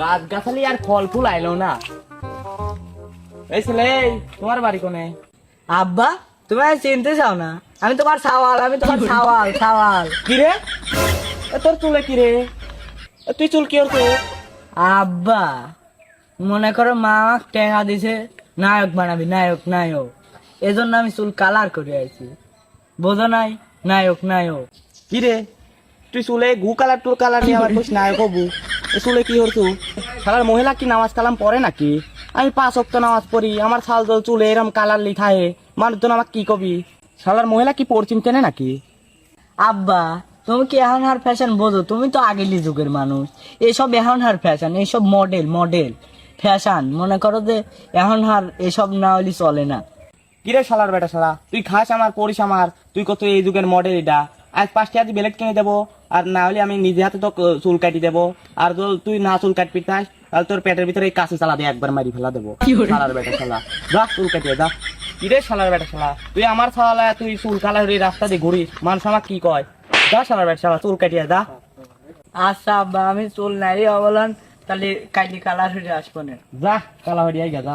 গাছ গাছালি আর ফল ফুল আইলো না। এই ছেলে তোমার বাড়ি কোনে? আব্বা তুমি আর চিনতে চাও না। আমি তোমার সাওয়াল আমি তোমার সাওয়াল সাওয়াল। কি রে এ তোর চুলে কি রে এ তুই চুল কি আব্বা মনে করো মা আমাকে টেকা দিছে নায়ক বানাবি নায়ক নায়ক। এজন্য আমি চুল কালার করে আইছি। বোঝো নাই? নায়ক নায়ক। কি রে তুই চুলে গু কালার টুল কালার নিয়ে আবার নায়ক হবু। চুলে কি হরছু শালার মহিলা কি নামাজ কালাম পড়ে নাকি? আমি পাঁচ অক্ত নামাজ পড়ি আমার ছাল জল চুলে এরম কালার লিখায় মানুষ মানুষজন আমাকে কি কবি? শালার মহিলা কি পড়ছিম কেনে নাকি? আব্বা তুমি কি এখনকার ফ্যাশন বোঝো? তুমি তো আগেলি যুগের মানুষ। এসব এখনকার ফ্যাশন এইসব মডেল মডেল ফ্যাশন মনে করো যে এখনকার এসব না হলে চলে না। কিরে শালার বেটা শালা? তুই খাস আমার পড়িস আমার। তুই কত এই যুগের মডেল এটা? আজ পাঁচটি আজ বেলেট কিনে দেবো আর না হলে আমি নিজে হাতে তো চুল কাটি দেবো। আর যদি তুই না চুল কাটবি তাই তাহলে তোর পেটের ভিতরে এই কাছে চালা দিয়ে একবার মারি ফেলা দেবো। শালার বেটা শালা। যা চুল কাটিয়ে যা। কিরে শালার বেটা শালা? তুই আমার শালা তুই চুল কালার হয়ে রাস্তা দিয়ে ঘুরিস মানুষ আমার কি কয়? যা শালার বেটা শালা চুল কাটিয়ে যা। আচ্ছা আব্বা আমি চুল নাই অবলান। তাহলে কাইলি কালার হয়ে আসব না। যা কালা হয়ে যা।